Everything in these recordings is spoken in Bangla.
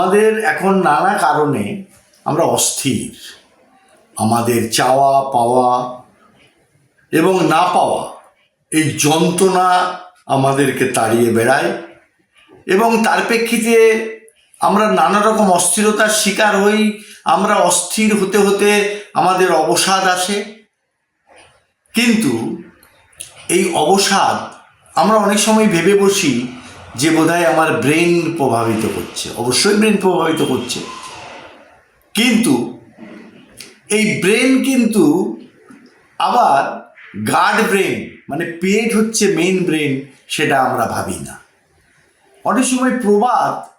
আমাদের এখন নানা কারণে আমরা অস্থির। আমাদের চাওয়া, পাওয়া এবং না পাওয়া এই যন্ত্রণা আমাদেরকে তাড়িয়ে বেড়ায় এবং তার প্রেক্ষিতে আমরা নানা রকম অস্থিরতার শিকার হই, আমরা অস্থির হতে হতে আমাদের অবসাদ আসে। কিন্তু এই অবসাদ আমরা অনেক সময় ভেবে বসি যে বোধহয় আমার ব্রেন প্রভাবিত করছে। অবশ্যই ব্রেন প্রভাবিত করছে। কিন্তু এই ব্রেন কিন্তু আবার গার্ড ব্রেন মানে পেট হচ্ছে মেইন ব্রেন সেটা আমরা ভাবি না। অনেক সময় প্রবাদ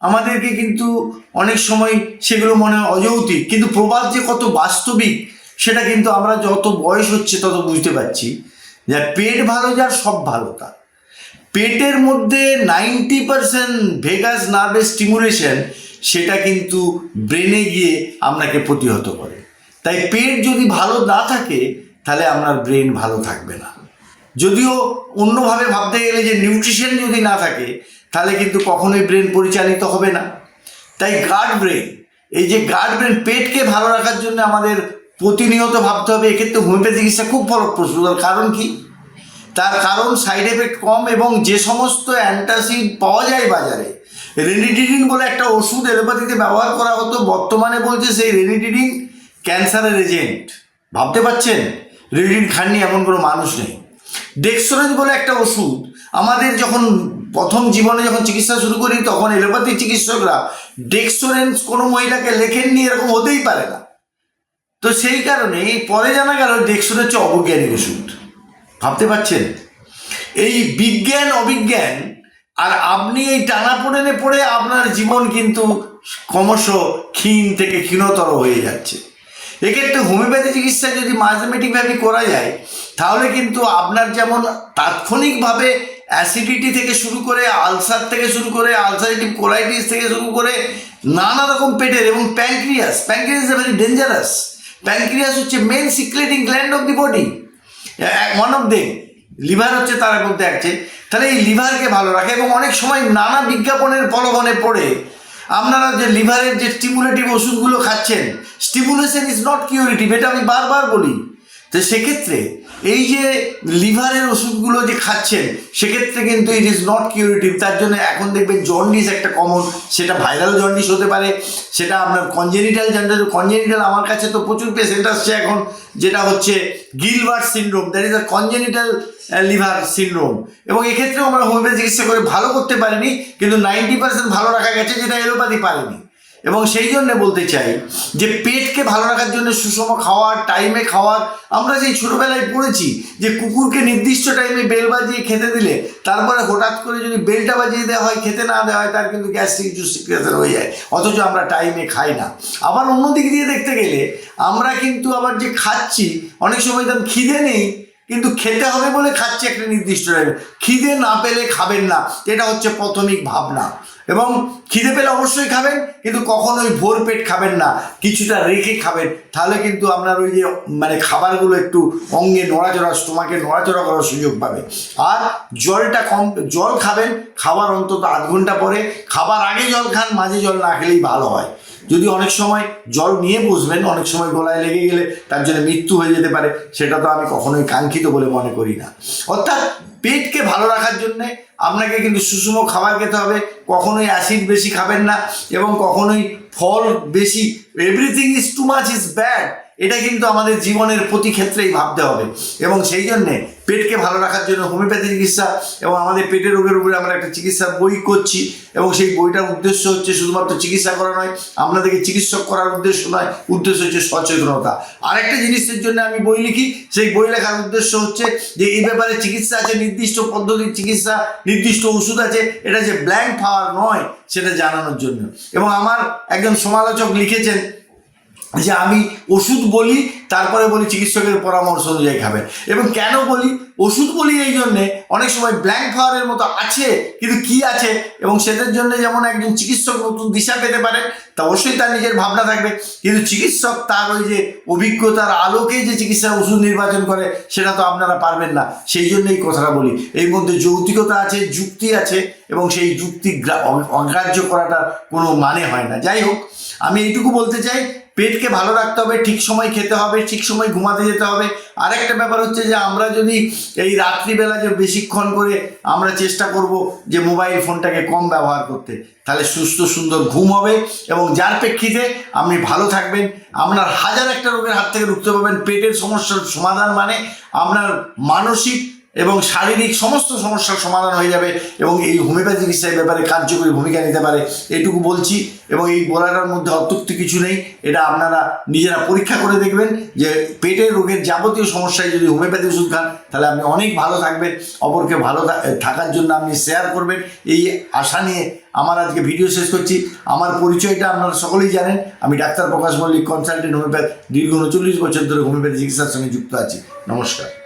আমাদেরকে কিন্তু অনেক সময় সেগুলো মনে হয় অযৌতিক কিন্তু প্রবাদ যে কত বাস্তবিক, সেটা কিন্তু আমরা যত বয়স হচ্ছে তত বুঝতে পারছি যে পেট ভালো যার সব ভালো তার। পেটের মধ্যে নাইনটি পারসেন্ট ভেগাস নার্ভের স্টিমুলেশন সেটা কিন্তু ব্রেনে গিয়ে আপনাকে প্রতিহত করে। তাই পেট যদি ভালো না থাকে, তাহলে আপনার ব্রেন ভালো থাকবে না। যদিও অন্যভাবে ভাবতে গেলে যে নিউট্রিশন যদি না থাকে, তাহলে কিন্তু কখনোই ব্রেন পরিচালিত হবে না। তাই গার্ড ব্রেন, এই যে গার্ড ব্রেন পেটকে ভালো রাখার জন্য আমাদের প্রতিনিয়ত ভাবতে হবে। এক্ষেত্রে হোমিওপ্যাথি চিকিৎসা খুব ফলপ্রসূ। কারণ কি? তার কারণ সাইড এফেক্ট কম এবং যে সমস্ত অ্যান্টাসিড পাওয়া যায় বাজারে রেনিডিডিন বলে একটা ওষুধ এলোপ্যাথিতে ব্যবহার করা হতো, বর্তমানে বলছে সেই রেনিডিডিন ক্যান্সারের এজেন্ট ভাবতে পারছেন? রেনিডিন খাননি এমন কোনো মানুষ নেই। ডেক্সোরেজ বলে একটা ওষুধ, আমাদের যখন প্রথম জীবনে যখন চিকিৎসা শুরু করি, তখন এলোপ্যাথি চিকিৎসকরা ডেক্সোরেন্স কোনো মহিলাকে লেখেননি, এরকম হতেই পারে না। তো সেই কারণে পরে জানা গেল ডেক্সোর হচ্ছে অবৈজ্ঞানিক ওষুধ। ভাবতে পারছেন? এই বিজ্ঞান, অবিজ্ঞান, আর আপনি এই টানাপোড়েনে পড়ে আপনার জীবন কিন্তু ক্রমশ ক্ষীণ থেকে ক্ষীণতর হয়ে যাচ্ছে। এক্ষেত্রে হোমিওপ্যাথি চিকিৎসা যদি ম্যাথমেটিকভাবে করা যায়, তাহলে কিন্তু আপনার যেমন তাৎক্ষণিকভাবে অ্যাসিডিটি থেকে শুরু করে আলসার থেকে শুরু করে আলসারেটিভ কোলাইটিস থেকে শুরু করে নানা রকম পেটের এবং pancreas pancreas very dangerous pancreas হচ্ছে main secreting gland of the body one of them liver হচ্ছে তার মধ্যে আছে তাহলে এই লিভারকে ভালো রাখে এবং অনেক সময় নানা বিজ্ঞাপনের প্রলোভনে পড়ে আপনারা যে লিভারের যে স্টিমুলেটিভ ওষুধগুলো খাচ্ছেন স্টিমুলেশন ইজ নট কিউরিটিভ এটা আমি বারবার বলি। তো সেক্ষেত্রে এই যে লিভারের ওষুধগুলো যে খাচ্ছেন, সেক্ষেত্রে কিন্তু ইট ইজ নট কিউরিটিভ তার জন্য এখন দেখবেন জন্ডিস একটা কমন সেটা ভাইরাল জন্ডিস হতে পারে, সেটা আপনার কনজেনিটাল জন্ডিস কনজেনিটাল আমার কাছে তো প্রচুর পেশেন্ট আসছে এখন, যেটা হচ্ছে Gilbert syndrome that is a congenital liver syndrome এবং এক্ষেত্রেও আমরা হোমিওপ্যাথি চিকিৎসা করে ভালো করতে পারিনি, কিন্তু নাইনটি পার্সেন্ট ভালো রাখা গেছে, যেটা এলোপ্যাথি পারেনি। এবং সেই জন্য বলতে চাই যে পেটকে ভালো রাখার জন্য সুষম খাওয়ার টাইমে খাওয়ার, আমরা যেই ছোটোবেলায় পড়েছি যে কুকুরকে নির্দিষ্ট টাইমে বেল বাজিয়ে খেতে দিলে, তারপরে হঠাৎ করে যদি বেলটা বাজিয়ে দেওয়া হয়, খেতে না দেওয়া হয়, তার কিন্তু গ্যাস্ট্রিক জুস সিক্রেশন হয়ে যায়। অথচ আমরা টাইমে খাই না। আবার অন্যদিক দিয়ে দেখতে গেলে, আমরা কিন্তু আবার যে খাচ্ছি, অনেক সময় তার খিদে নেই, কিন্তু খেতে হবে বলে খাচ্ছে একটা নির্দিষ্ট টাইমে খিদে না পেলে খাবেন না। এটা হচ্ছে প্রাথমিক ভাবনা। এবং খিদে পেলে অবশ্যই খাবেন, কিন্তু কখনোই ভোর পেট খাবেন না, কিছুটা রেখে খাবেন। তাহলে কিন্তু আপনার ওই যে মানে খাবারগুলো একটু অঙ্গে নড়াচড়া, স্টোমাকে নড়াচড়া করার সুযোগ পাবে আর জলটা কম, জল খাবেন খাবার অন্তত আধ ঘণ্টা পরে, খাবার আগে জল খান, মাঝে জল না খেলেই ভালো হয়। যদি অনেক সময় জল নিয়ে বসবেন, অনেক সময় গলায় লেগে গেলে তার জন্য মৃত্যু হয়ে যেতে পারে, সেটা তো আমি কখনোই কাঙ্ক্ষিত বলে মনে করি না। অর্থাৎ পেটকে ভালো রাখার জন্যে আপনাকে কিন্তু সুষম খাবার খেতে হবে, কখনোই অ্যাসিড বেশি খাবেন না এবং কখনোই ফল বেশি everything is too much is bad এটা কিন্তু আমাদের জীবনের প্রতি ক্ষেত্রেই ভাবতে হবে। এবং সেই জন্যে পেটকে ভালো রাখার জন্য হোমিওপ্যাথি চিকিৎসা এবং আমাদের পেটের রোগের উপরে আমরা একটা চিকিৎসার বই করছি এবং সেই বইটার উদ্দেশ্য হচ্ছে শুধুমাত্র চিকিৎসা করা নয়, আপনাদেরকে চিকিৎসক করার উদ্দেশ্য নয়, উদ্দেশ্য হচ্ছে সচেতনতা। আরেকটা জিনিসের জন্য আমি বই লিখি, সেই বই লেখার উদ্দেশ্য হচ্ছে যে এই ব্যাপারে চিকিৎসা আছে, নির্দিষ্ট পদ্ধতির চিকিৎসা, নির্দিষ্ট ওষুধ আছে, এটা যে ব্ল্যাঙ্ক পাওয়ার নয়, সেটা জানানোর জন্য। এবং আমার একজন সমালোচক লিখেছেন যে আমি ওষুধ বলি, তারপরে বলি চিকিৎসকের পরামর্শ অনুযায়ী খাবেন। এবং কেন বলি? ওষুধ বলি এই জন্যে, অনেক সময় ব্ল্যাঙ্ক ফাওয়ারের মতো আছে, কিন্তু কি আছে? এবং সেটার জন্য যেমন একজন চিকিৎসক নতুন দিশা পেতে পারেন, তা অবশ্যই তার নিজের ভাবনা থাকবে। কিন্তু চিকিৎসক তার ওই যে অভিজ্ঞতার আলোকে যে চিকিৎসার ওষুধ নির্বাচন করে, সেটা তো আপনারা পারবেন না। সেই জন্যই কথাটা বলি। এর মধ্যে যৌক্তিকতা আছে, যুক্তি আছে, এবং সেই যুক্তি অগ্রাহ্য করাটার কোনো মানে হয় না। যাই হোক, আমি এইটুকু বলতে চাই পেটকে ভালো রাখতে হবে, ঠিক সময় খেতে হবে, ঠিক সময় ঘুমাতে যেতে হবে। আরেকটা ব্যাপার হচ্ছে যে, আমরা যদি এই রাত্রিবেলা যে বেশিক্ষণ করে আমরা চেষ্টা করব যে মোবাইল ফোনটাকে কম ব্যবহার করতে, তাহলে সুস্থ, সুন্দর ঘুম হবে এবং যার প্রেক্ষিতে আপনি ভালো থাকবেন, আপনার হাজার একটা রোগের হাত থেকে রুখতে পারবেন, পেটের সমস্যার সমাধান মানে আপনার মানসিক এবং শারীরিক সমস্ত সমস্যার সমাধান হয়ে যাবে এবং এই হোমিওপ্যাথি চিকিৎসার ব্যাপারে কার্যকরী ভূমিকা নিতে পারে, এইটুকু বলছি এবং এই বলাটার মধ্যে অত্যুক্তি কিছু নেই। এটা আপনারা নিজেরা পরীক্ষা করে দেখবেন যে পেটের রোগের যাবতীয় সমস্যায় যদি হোমিওপ্যাথি ওষুধ খান, তাহলে আপনি অনেক ভালো থাকবেন। অপরকে ভালো থাকার জন্য আপনি শেয়ার করবেন। এই আশা নিয়ে আমার আজকে ভিডিও শেষ করছি। আমার পরিচয়টা আপনারা সকলেই জানেন। আমি doctor Prakash Mallick consultant homeopath দীর্ঘ উনচল্লিশ বছর ধরে হোমিওপ্যাথি চিকিৎসার সঙ্গে যুক্ত আছি। নমস্কার।